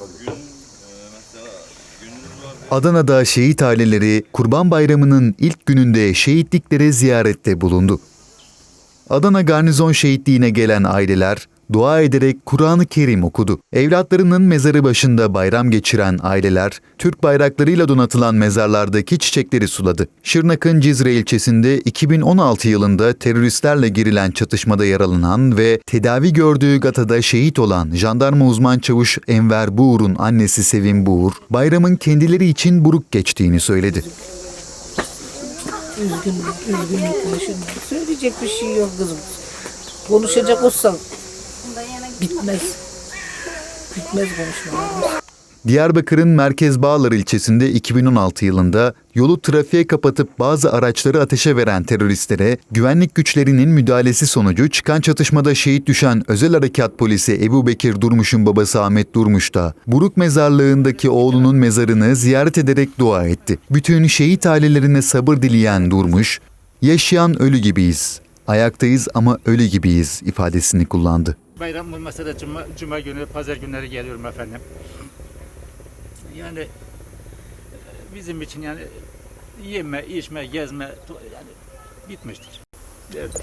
E. Adana'da şehit aileleri Kurban Bayramı'nın ilk gününde şehitliklere ziyarette bulundu. Adana Garnizon Şehitliği'ne gelen aileler dua ederek Kur'an-ı Kerim okudu. Evlatlarının mezarı başında bayram geçiren aileler Türk bayraklarıyla donatılan mezarlardaki çiçekleri suladı. Şırnak'ın Cizre ilçesinde 2016 yılında teröristlerle girilen çatışmada yaralanan ve tedavi gördüğü Gata'da şehit olan jandarma uzman çavuş Enver Buğur'un annesi Sevim Buğur, bayramın kendileri için buruk geçtiğini söyledi. Üzgünlük, üzgünlük. Söyleyecek bir şey yok kızım. Konuşacak olsam bitmez. Bitmez konuşmalarımız. Diyarbakır'ın Merkez Bağlar ilçesinde 2016 yılında yolu trafiğe kapatıp bazı araçları ateşe veren teröristlere güvenlik güçlerinin müdahalesi sonucu çıkan çatışmada şehit düşen Özel Harekat Polisi Ebu Bekir Durmuş'un babası Ahmet Durmuş da Buruk Mezarlığı'ndaki oğlunun mezarını ziyaret ederek dua etti. Bütün şehit ailelerine sabır dileyen Durmuş, yaşayan ölü gibiyiz, ayaktayız ama ölü gibiyiz ifadesini kullandı. Bayram olmasa da cuma, cuma günü, pazar günleri geliyorum efendim. Yani bizim için yani yeme, içme, gezme yani bitmiştir. Evet.